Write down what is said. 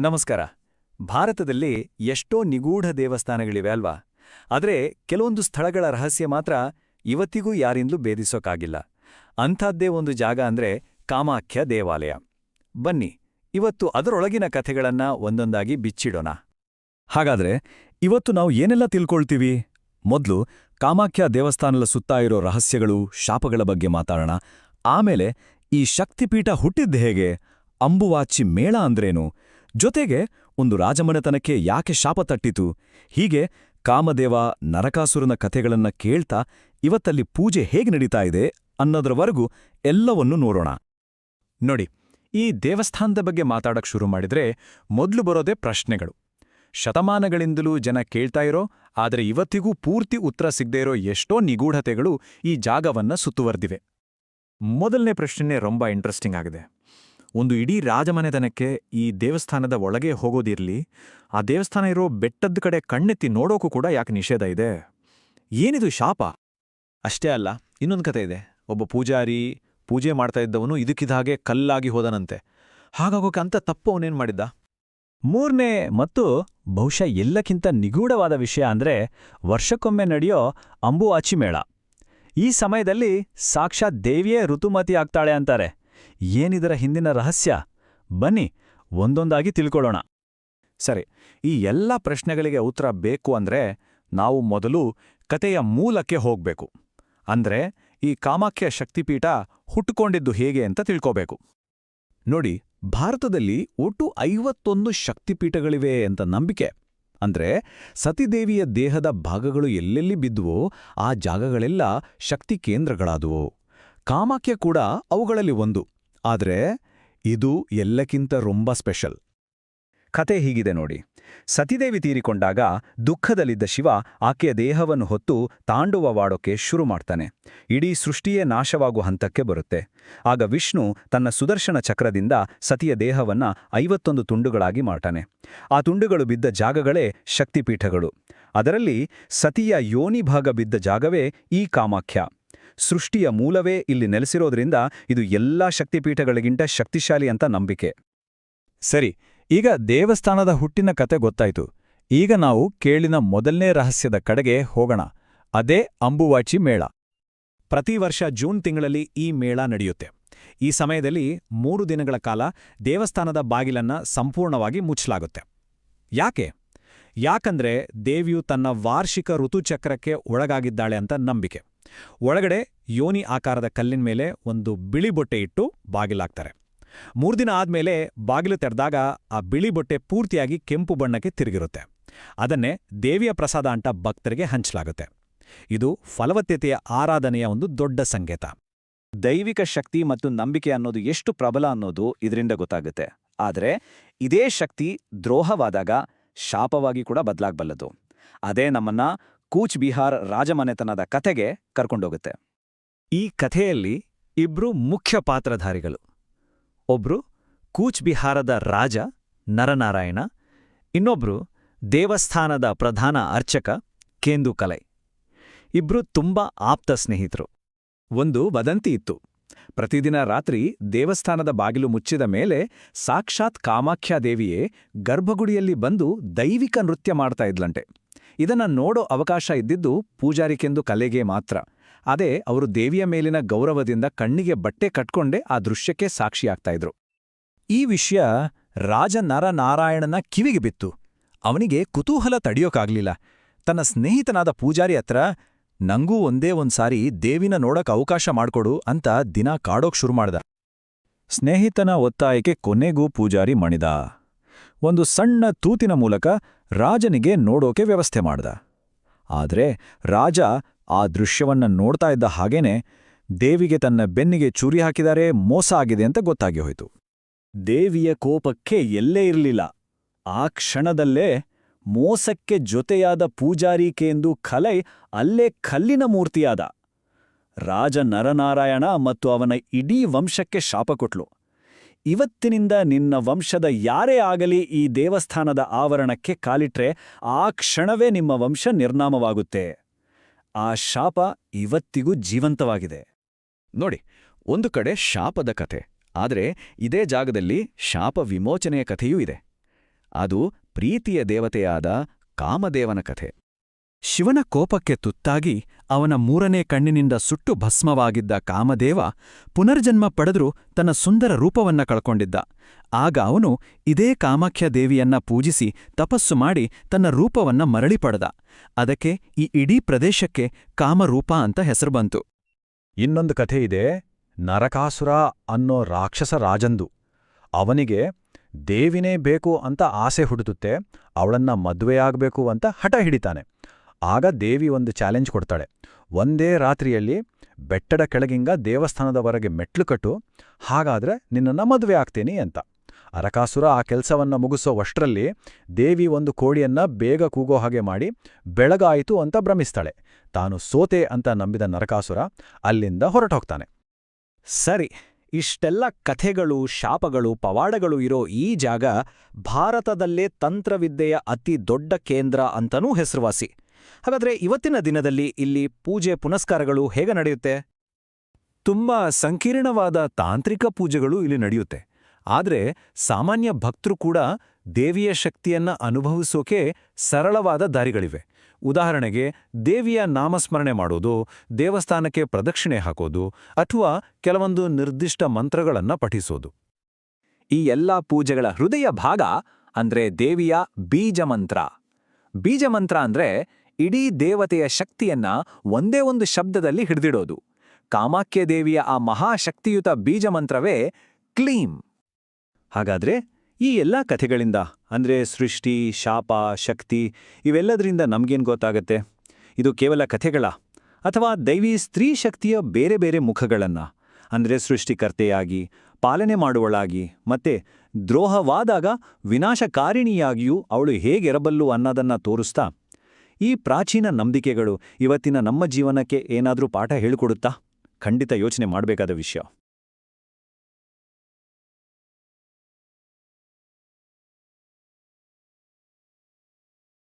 ನಮಸ್ಕಾರ. ಭಾರತದಲ್ಲಿ ಎಷ್ಟೋ ನಿಗೂಢ ದೇವಸ್ಥಾನಗಳಿವೆ ಅಲ್ವಾ? ಆದರೆ ಕೆಲವೊಂದು ಸ್ಥಳಗಳ ರಹಸ್ಯ ಮಾತ್ರ ಇವತ್ತಿಗೂ ಯಾರಿಂದಲೂ ಭೇದಿಸೋಕ್ಕಾಗಿಲ್ಲ ಅಂಥದ್ದೇ ಒಂದು ಜಾಗ ಅಂದ್ರೆ ಕಾಮಾಖ್ಯ ದೇವಾಲಯ. ಬನ್ನಿ, ಇವತ್ತು ಅದರೊಳಗಿನ ಕಥೆಗಳನ್ನ ಒಂದೊಂದಾಗಿ ಬಿಚ್ಚಿಡೋಣ. ಹಾಗಾದ್ರೆ ಇವತ್ತು ನಾವು ಏನೆಲ್ಲ ತಿಳ್ಕೊಳ್ತೀವಿ? ಮೊದ್ಲು ಕಾಮಾಖ್ಯ ದೇವಸ್ಥಾನದ ಸುತ್ತ ಇರೋ ರಹಸ್ಯಗಳು, ಶಾಪಗಳ ಬಗ್ಗೆ ಮಾತಾಡೋಣ. ಆಮೇಲೆ ಈ ಶಕ್ತಿಪೀಠ ಹುಟ್ಟಿದ್ದ ಹೇಗೆ? ಅಂಬುವಾಚಿ ಮೇಳ ಅಂದ್ರೇನು? ಜೊತೆಗೆ ಒಂದು ರಾಜಮನೆತನಕ್ಕೆ ಯಾಕೆ ಶಾಪ ತಟ್ಟಿತು? ಹೀಗೆ ಕಾಮದೇವ ನರಕಾಸುರನ ಕಥೆಗಳನ್ನ ಕೇಳ್ತಾ ಇವತ್ತಲ್ಲಿ ಪೂಜೆ ಹೇಗೆ ನಡೀತಾ ಇದೆ ಅನ್ನೋದ್ರವರೆಗೂ ಎಲ್ಲವನ್ನೂ ನೋಡೋಣ. ನೋಡಿ, ಈ ದೇವಸ್ಥಾನದ ಬಗ್ಗೆ ಮಾತಾಡಕ್ ಶುರು ಮಾಡಿದ್ರೆ ಮೊದಲು ಬರೋದೇ ಪ್ರಶ್ನೆಗಳು. ಶತಮಾನಗಳಿಂದಲೂ ಜನ ಕೇಳ್ತಾ ಇರೋ, ಆದರೆ ಇವತ್ತಿಗೂ ಪೂರ್ತಿ ಉತ್ತರ ಸಿಗದೇ ಇರೋ ಎಷ್ಟೋ ನಿಗೂಢತೆಗಳು ಈ ಜಾಗವನ್ನ ಸುತ್ತುವರೆದಿವೆ. ಮೊದಲನೇ ಪ್ರಶ್ನೆನೇ ರೊಂಬ ಇಂಟ್ರೆಸ್ಟಿಂಗ್ ಆಗಿದೆ. ಒಂದು ಇಡೀ ರಾಜಮನೆತನಕ್ಕೆ ಈ ದೇವಸ್ಥಾನದ ಒಳಗೆ ಹೋಗೋದಿರಲಿ ಆ ದೇವಸ್ಥಾನ ಇರೋ ಬೆಟ್ಟದ ಕಡೆ ಕಣ್ಣೆತ್ತಿ ನೋಡೋಕು ಕೂಡ ಯಾಕೆ ನಿಷೇಧ ಇದೆ? ಏನಿದು ಶಾಪ? ಅಷ್ಟೇ ಅಲ್ಲ ಇನ್ನೊಂದು ಕತೆ ಇದೆ. ಒಬ್ಬ ಪೂಜಾರಿ ಪೂಜೆ ಮಾಡ್ತಾ ಇದ್ದವನು ಇದಕ್ಕಿದಾಗೆ ಕಲ್ಲಾಗಿ ಹೋದನಂತೆ. ಹಾಗಾಗೋಕೆ ಅಂತ ತಪ್ಪು ಅವನೇನು ಮಾಡಿದ್ದ? ಮೂರನೇ ಮತ್ತು ಬಹುಶಃ ಎಲ್ಲಕ್ಕಿಂತ ನಿಗೂಢವಾದ ವಿಷಯ ಅಂದ್ರೆ ವರ್ಷಕ್ಕೊಮ್ಮೆ ನಡೆಯೋ ಅಂಬುವಾಚಿ ಮೇಳ. ಈ ಸಮಯದಲ್ಲಿ ಸಾಕ್ಷಾತ್ ದೇವಿಯೇ ಋತುಮತಿ ಆಗ್ತಾಳೆ ಅಂತಾರೆ. ಏನಿದರ ಹಿಂದಿನ ರಹಸ್ಯ? ಬನ್ನಿ, ಒಂದೊಂದಾಗಿ ತಿಳ್ಕೊಳ್ಳೋಣ. ಸರಿ, ಈ ಎಲ್ಲ ಪ್ರಶ್ನೆಗಳಿಗೆ ಉತ್ತರ ಬೇಕು ಅಂದ್ರೆ ನಾವು ಮೊದಲು ಕತೆಯ ಮೂಲಕ್ಕೆ ಹೋಗ್ಬೇಕು. ಅಂದ್ರೆ ಈ ಕಾಮಾಖ್ಯ ಶಕ್ತಿಪೀಠ ಹುಟ್ಟುಕೊಂಡಿದ್ದು ಹೇಗೆ ಅಂತ ತಿಳ್ಕೋಬೇಕು. ನೋಡಿ, ಭಾರತದಲ್ಲಿ ಒಟ್ಟು ಐವತ್ತೊಂದು ಶಕ್ತಿಪೀಠಗಳಿವೆ ಅಂತ ನಂಬಿಕೆ. ಅಂದ್ರೆ ಸತಿದೇವಿಯ ದೇಹದ ಭಾಗಗಳು ಎಲ್ಲೆಲ್ಲಿ ಬಿದ್ದುವೋ ಆ ಜಾಗಗಳೆಲ್ಲ ಶಕ್ತಿ ಕೇಂದ್ರಗಳಾದುವು. ಕಾಮಾಖ್ಯ ಕೂಡ ಅವುಗಳಲ್ಲಿ ಒಂದು. ಆದರೆ ಇದು ಎಲ್ಲಕ್ಕಿಂತ ರೊಂಬ ಸ್ಪೆಷಲ್. ಕತೆ ಹೀಗಿದೆ ನೋಡಿ. ಸತಿದೇವಿ ತೀರಿಕೊಂಡಾಗ ದುಃಖದಲ್ಲಿದ್ದ ಶಿವ ಆಕೆಯ ದೇಹವನ್ನು ಹೊತ್ತು ತಾಂಡುವವಾಡೋಕೆ ಶುರು ಮಾಡ್ತಾನೆ. ಇಡೀ ಸೃಷ್ಟಿಯೇ ನಾಶವಾಗುವ ಹಂತಕ್ಕೆ ಬರುತ್ತೆ. ಆಗ ವಿಷ್ಣು ತನ್ನ ಸುದರ್ಶನ ಚಕ್ರದಿಂದ ಸತಿಯ ದೇಹವನ್ನ ಐವತ್ತೊಂದು ತುಂಡುಗಳಾಗಿ ಮಾಡ್ತಾನೆ ಆ ತುಂಡುಗಳು ಬಿದ್ದ ಜಾಗಗಳೇ ಶಕ್ತಿಪೀಠಗಳು. ಅದರಲ್ಲಿ ಸತಿಯ ಯೋನಿ ಭಾಗ ಬಿದ್ದ ಜಾಗವೇ ಈ ಕಾಮಾಖ್ಯ. ಸೃಷ್ಟಿಯ ಮೂಲವೇ ಇಲ್ಲಿ ನೆಲೆಸಿರೋದ್ರಿಂದ ಇದು ಎಲ್ಲಾ ಶಕ್ತಿಪೀಠಗಳಿಗಿಂತ ಶಕ್ತಿಶಾಲಿ ಅಂತ ನಂಬಿಕೆ. ಸರಿ, ಈಗ ದೇವಸ್ಥಾನದ ಹುಟ್ಟಿನ ಕತೆ ಗೊತ್ತಾಯ್ತು. ಈಗ ನಾವು ಕೇಳಿನ ಮೊದಲನೇ ರಹಸ್ಯದ ಕಡೆಗೆ ಹೋಗೋಣ. ಅದೇ ಅಂಬುವಾಚಿ ಮೇಳ. ಪ್ರತಿ ವರ್ಷ ಜೂನ್ ತಿಂಗಳಲ್ಲಿ ಈ ಮೇಳ ನಡೆಯುತ್ತೆ. ಈ ಸಮಯದಲ್ಲಿ ಮೂರು ದಿನಗಳ ಕಾಲ ದೇವಸ್ಥಾನದ ಬಾಗಿಲನ್ನ ಸಂಪೂರ್ಣವಾಗಿ ಮುಚ್ಚಲಾಗುತ್ತೆ. ಯಾಕೆ? ಯಾಕಂದ್ರೆ ದೇವಿಯು ತನ್ನ ವಾರ್ಷಿಕ ಋತುಚಕ್ರಕ್ಕೆ ಒಳಗಾಗಿದ್ದಾಳೆ ಅಂತ ನಂಬಿಕೆ. ಒಳಗಡೆ ಯೋನಿ ಆಕಾರದ ಕಲ್ಲಿನ ಮೇಲೆ ಒಂದು ಬಿಳಿ ಬೊಟ್ಟೆ ಇಟ್ಟು ಬಾಗಿಲಾಗ್ತಾರೆ ಮೂರ್ದಿನ ಆದ್ಮೇಲೆ ಬಾಗಿಲು ತೆರೆದಾಗ ಆ ಬಿಳಿ ಬೊಟ್ಟೆ ಪೂರ್ತಿಯಾಗಿ ಕೆಂಪು ಬಣ್ಣಕ್ಕೆ ತಿರುಗಿರುತ್ತೆ. ಅದನ್ನೇ ದೇವಿಯ ಪ್ರಸಾದ ಅಂಟ ಭಕ್ತರಿಗೆ ಹಂಚಲಾಗುತ್ತೆ. ಇದು ಫಲವತ್ತತೆಯ ಆರಾಧನೆಯ ಒಂದು ದೊಡ್ಡ ಸಂಕೇತ. ದೈವಿಕ ಶಕ್ತಿ ಮತ್ತು ನಂಬಿಕೆ ಅನ್ನೋದು ಎಷ್ಟು ಪ್ರಬಲ ಅನ್ನೋದು ಇದರಿಂದ ಗೊತ್ತಾಗುತ್ತೆ. ಆದರೆ ಇದೇ ಶಕ್ತಿ ದ್ರೋಹವಾದಾಗ ಶಾಪವಾಗಿ ಕೂಡ ಬದಲಾಗಬಲ್ಲದು. ಅದೇ ನಮ್ಮನ್ನ ಕೂಚ್ ಬಿಹಾರ್ ರಾಜಮನೆತನದ ಕಥೆಗೆ ಕರ್ಕೊಂಡೋಗುತ್ತೆ. ಈ ಕಥೆಯಲ್ಲಿ ಇಬ್ರು ಮುಖ್ಯ ಪಾತ್ರಧಾರಿಗಳು. ಒಬ್ರು ಕೂಚ್ ಬಿಹಾರದ ರಾಜ ನರನಾರಾಯಣ, ಇನ್ನೊಬ್ರು ದೇವಸ್ಥಾನದ ಪ್ರಧಾನ ಅರ್ಚಕ ಕೇಂದು ಕಲೈ. ಇಬ್ರು ತುಂಬಾ ಆಪ್ತ ಸ್ನೇಹಿತರು. ಒಂದು ವದಂತಿ ಇತ್ತು. ಪ್ರತಿದಿನ ರಾತ್ರಿ ದೇವಸ್ಥಾನದ ಬಾಗಿಲು ಮುಚ್ಚಿದ ಮೇಲೆ ಸಾಕ್ಷಾತ್ ಕಾಮಾಖ್ಯಾದೇವಿಯೇ ಗರ್ಭಗುಡಿಯಲ್ಲಿ ಬಂದು ದೈವಿಕ ನೃತ್ಯ ಮಾಡ್ತಾ ಇದ್ಲಂತೆ ಇದನ್ನ ನೋಡೋ ಅವಕಾಶ ಇದ್ದಿದ್ದು ಪೂಜಾರಿಕೆಂದು ಕಲೆಗೆ ಮಾತ್ರ. ಅದೇ ಅವರು ದೇವಿಯ ಮೇಲಿನ ಗೌರವದಿಂದ ಕಣ್ಣಿಗೆ ಬಟ್ಟೆ ಕಟ್ಕೊಂಡೇ ಆ ದೃಶ್ಯಕ್ಕೆ ಸಾಕ್ಷಿಯಾಗ್ತಾ ಇದ್ರು. ಈ ವಿಷಯ ರಾಜ ನರನಾರಾಯಣನ ಕಿವಿಗೆ ಬಿತ್ತು. ಅವನಿಗೆ ಕುತೂಹಲ ತಡೆಯೋಕಾಗ್ಲಿಲ್ಲ. ತನ್ನ ಸ್ನೇಹಿತನಾದ ಪೂಜಾರಿ ಹತ್ರ, ನಂಗೂ ಒಂದೇ ಒಂದ್ಸಾರಿ ದೇವಿನ ನೋಡಕ್ ಅವಕಾಶ ಮಾಡ್ಕೊಡು ಅಂತ ದಿನ ಕಾಡೋಕ್ ಶುರು ಮಾಡ್ದ. ಸ್ನೇಹಿತನ ಒತ್ತಾಯಕ್ಕೆ ಕೊನೆಗೂ ಪೂಜಾರಿ ಮಣಿದ. ಒಂದು ಸಣ್ಣ ತೂತಿನ ಮೂಲಕ ರಾಜನಿಗೆ ನೋಡೋಕೆ ವ್ಯವಸ್ಥೆ ಮಾಡ್ದ. ಆದ್ರೆ ರಾಜ ಆ ದೃಶ್ಯವನ್ನ ನೋಡ್ತಾ ಇದ್ದ ಹಾಗೇನೆ ದೇವಿಗೆ ತನ್ನ ಬೆನ್ನಿಗೆ ಚೂರಿ ಹಾಕಿದರೆ ಮೋಸ ಆಗಿದೆ ಅಂತ ಗೊತ್ತಾಗಿ ಹೋಯಿತು. ದೇವಿಯ ಕೋಪಕ್ಕೆ ಎಲ್ಲೇ ಇರಲಿಲ್ಲ. ಆ ಕ್ಷಣದಲ್ಲೇ ಮೋಸಕ್ಕೆ ಜೊತೆಯಾದ ಪೂಜಾರಿಕೆಂದು ಕಲೈ ಅಲ್ಲೇ ಕಲ್ಲಿನ ಮೂರ್ತಿಯಾದ. ರಾಜ ನರನಾರಾಯಣ ಮತ್ತು ಅವನ ಇಡೀ ವಂಶಕ್ಕೆ ಶಾಪ ಕೊಟ್ಲು. ಇವತ್ತಿನಿಂದ ನಿನ್ನ ವಂಶದ ಯಾರೇ ಆಗಲಿ ಈ ದೇವಸ್ಥಾನದ ಆವರಣಕ್ಕೆ ಕಾಲಿಟ್ರೆ ಆ ಕ್ಷಣವೇ ನಿಮ್ಮ ವಂಶ ನಿರ್ನಾಮವಾಗುತ್ತೆ. ಆ ಶಾಪ ಇವತ್ತಿಗೂ ಜೀವಂತವಾಗಿದೆ. ನೋಡಿ, ಒಂದು ಕಡೆ ಶಾಪದ ಕಥೆ, ಆದರೆ ಇದೇ ಜಾಗದಲ್ಲಿ ಶಾಪ ವಿಮೋಚನೆಯ ಕಥೆಯೂ ಇದೆ. ಅದು ಪ್ರೀತಿಯ ದೇವತೆಯಾದ ಕಾಮದೇವನ ಕಥೆ. ಶಿವನ ಕೋಪಕ್ಕೆ ತುತ್ತಾಗಿ ಅವನ ಮೂರನೇ ಕಣ್ಣಿನಿಂದ ಸುಟ್ಟು ಭಸ್ಮವಾಗಿದ್ದ ಕಾಮದೇವ ಪುನರ್ಜನ್ಮ ಪಡೆದರೂ ತನ್ನ ಸುಂದರ ರೂಪವನ್ನ ಕಳ್ಕೊಂಡಿದ್ದ. ಆಗ ಅವನು ಇದೇ ಕಾಮಾಖ್ಯ ದೇವಿಯನ್ನ ಪೂಜಿಸಿ ತಪಸ್ಸು ಮಾಡಿ ತನ್ನ ರೂಪವನ್ನ ಮರಳಿ ಪಡೆದ. ಅದಕ್ಕೆ ಈ ಇಡೀ ಪ್ರದೇಶಕ್ಕೆ ಕಾಮರೂಪ ಅಂತ ಹೆಸರು ಬಂತು. ಇನ್ನೊಂದು ಕಥೆ ಇದೆ, ನರಕಾಸುರ ಅನ್ನೋ ರಾಕ್ಷಸ ರಾಜಂದು. ಅವನಿಗೆ ದೇವಿನೇ ಬೇಕು ಅಂತ ಆಸೆ ಹುಡುತುತ್ತೆ ಅವಳನ್ನ ಮದುವೆಯಾಗಬೇಕು ಅಂತ ಹಠ ಹಿಡಿತಾನೆ. ಆಗ ದೇವಿ ಒಂದು ಚಾಲೆಂಜ್ ಕೊಡ್ತಾಳೆ. ಒಂದೇ ರಾತ್ರಿಯಲ್ಲಿ ಬೆಟ್ಟದ ಕೆಳಗಿಂಗ ದೇವಸ್ಥಾನದವರೆಗೆ ಮೆಟ್ಲು ಕಟ್ಟು, ಹಾಗಾದ್ರೆ ನಿನ್ನನ್ನು ಮದುವೆ ಆಗ್ತೀನಿ ಅಂತ. ಅರಕಾಸುರ ಆ ಕೆಲಸವನ್ನ ಮುಗಿಸೋವಷ್ಟರಲ್ಲಿ ದೇವಿ ಒಂದು ಕೋಡಿಯನ್ನ ಬೇಗ ಕೂಗೋ ಹಾಗೆ ಮಾಡಿ ಬೆಳಗಾಯಿತು ಅಂತ ಭ್ರಮಿಸ್ತಾಳೆ. ತಾನು ಸೋತೆ ಅಂತ ನಂಬಿದ ನರಕಾಸುರ ಅಲ್ಲಿಂದ ಹೊರಟೋಗ್ತಾನೆ. ಸರಿ, ಇಷ್ಟೆಲ್ಲ ಕಥೆಗಳು, ಶಾಪಗಳು, ಪವಾಡಗಳು ಇರೋ ಈ ಜಾಗ ಭಾರತದಲ್ಲೇ ತಂತ್ರವಿದ್ಯೆಯ ಅತಿ ದೊಡ್ಡ ಕೇಂದ್ರ ಅಂತನೂ ಹೆಸರುವಾಸಿ. ಹಾಗಾದ್ರೆ ಇವತ್ತಿನ ದಿನದಲ್ಲಿ ಇಲ್ಲಿ ಪೂಜೆ ಪುನಸ್ಕಾರಗಳು ಹೇಗೆ ನಡೆಯುತ್ತೆ? ತುಂಬಾ ಸಂಕೀರ್ಣವಾದ ತಾಂತ್ರಿಕ ಪೂಜೆಗಳು ಇಲ್ಲಿ ನಡೆಯುತ್ತೆ. ಆದ್ರೆ ಸಾಮಾನ್ಯ ಭಕ್ತರು ಕೂಡ ದೇವಿಯ ಶಕ್ತಿಯನ್ನ ಅನುಭವಿಸೋಕೆ ಸರಳವಾದ ದಾರಿಗಳಿವೆ. ಉದಾಹರಣೆಗೆ ದೇವಿಯ ನಾಮಸ್ಮರಣೆ ಮಾಡೋದು, ದೇವಸ್ಥಾನಕ್ಕೆ ಪ್ರದಕ್ಷಿಣೆ ಹಾಕೋದು, ಅಥವಾ ಕೆಲವೊಂದು ನಿರ್ದಿಷ್ಟ ಮಂತ್ರಗಳನ್ನ ಪಠಿಸೋದು. ಈ ಎಲ್ಲ ಪೂಜೆಗಳ ಹೃದಯ ಭಾಗ ಅಂದ್ರೆ ದೇವಿಯ ಬೀಜಮಂತ್ರ. ಬೀಜಮಂತ್ರ ಅಂದ್ರೆ ಇಡೀ ದೇವತೆಯ ಶಕ್ತಿಯನ್ನ ಒಂದೇ ಒಂದು ಶಬ್ದದಲ್ಲಿ ಹಿಡಿದಿಡೋದು. ಕಾಮಾಖ್ಯ ದೇವಿಯ ಆ ಮಹಾಶಕ್ತಿಯುತ ಬೀಜಮಂತ್ರವೇ ಕ್ಲೀಂ. ಹಾಗಾದ್ರೆ ಈ ಎಲ್ಲ ಕಥೆಗಳಿಂದ, ಅಂದ್ರೆ ಸೃಷ್ಟಿ, ಶಾಪ, ಶಕ್ತಿ, ಇವೆಲ್ಲದರಿಂದ ನಮ್ಗೇನ್ ಗೊತ್ತಾಗತ್ತೆ? ಇದು ಕೇವಲ ಕಥೆಗಳ ಅಥವಾ ದೈವಿ ಸ್ತ್ರೀ ಶಕ್ತಿಯ ಬೇರೆ ಬೇರೆ ಮುಖಗಳನ್ನ? ಅಂದ್ರೆ ಸೃಷ್ಟಿಕರ್ತೆಯಾಗಿ, ಪಾಲನೆ ಮಾಡುವಳಾಗಿ, ಮತ್ತೆ ದ್ರೋಹವಾದಾಗ ವಿನಾಶಕಾರಿಣಿಯಾಗಿಯೂ ಅವಳು ಹೇಗಿರಬಲ್ಲು ಅನ್ನೋದನ್ನ ತೋರಿಸ್ತಾ ಈ ಪ್ರಾಚೀನ ನಂಬಿಕೆಗಳು ಇವತ್ತಿನ ನಮ್ಮ ಜೀವನಕ್ಕೆ ಏನಾದರೂ ಪಾಠ ಹೇಳಿಕೊಡುತ್ತಾ? ಖಂಡಿತ ಯೋಚನೆ ಮಾಡಬೇಕಾದ ವಿಷಯ.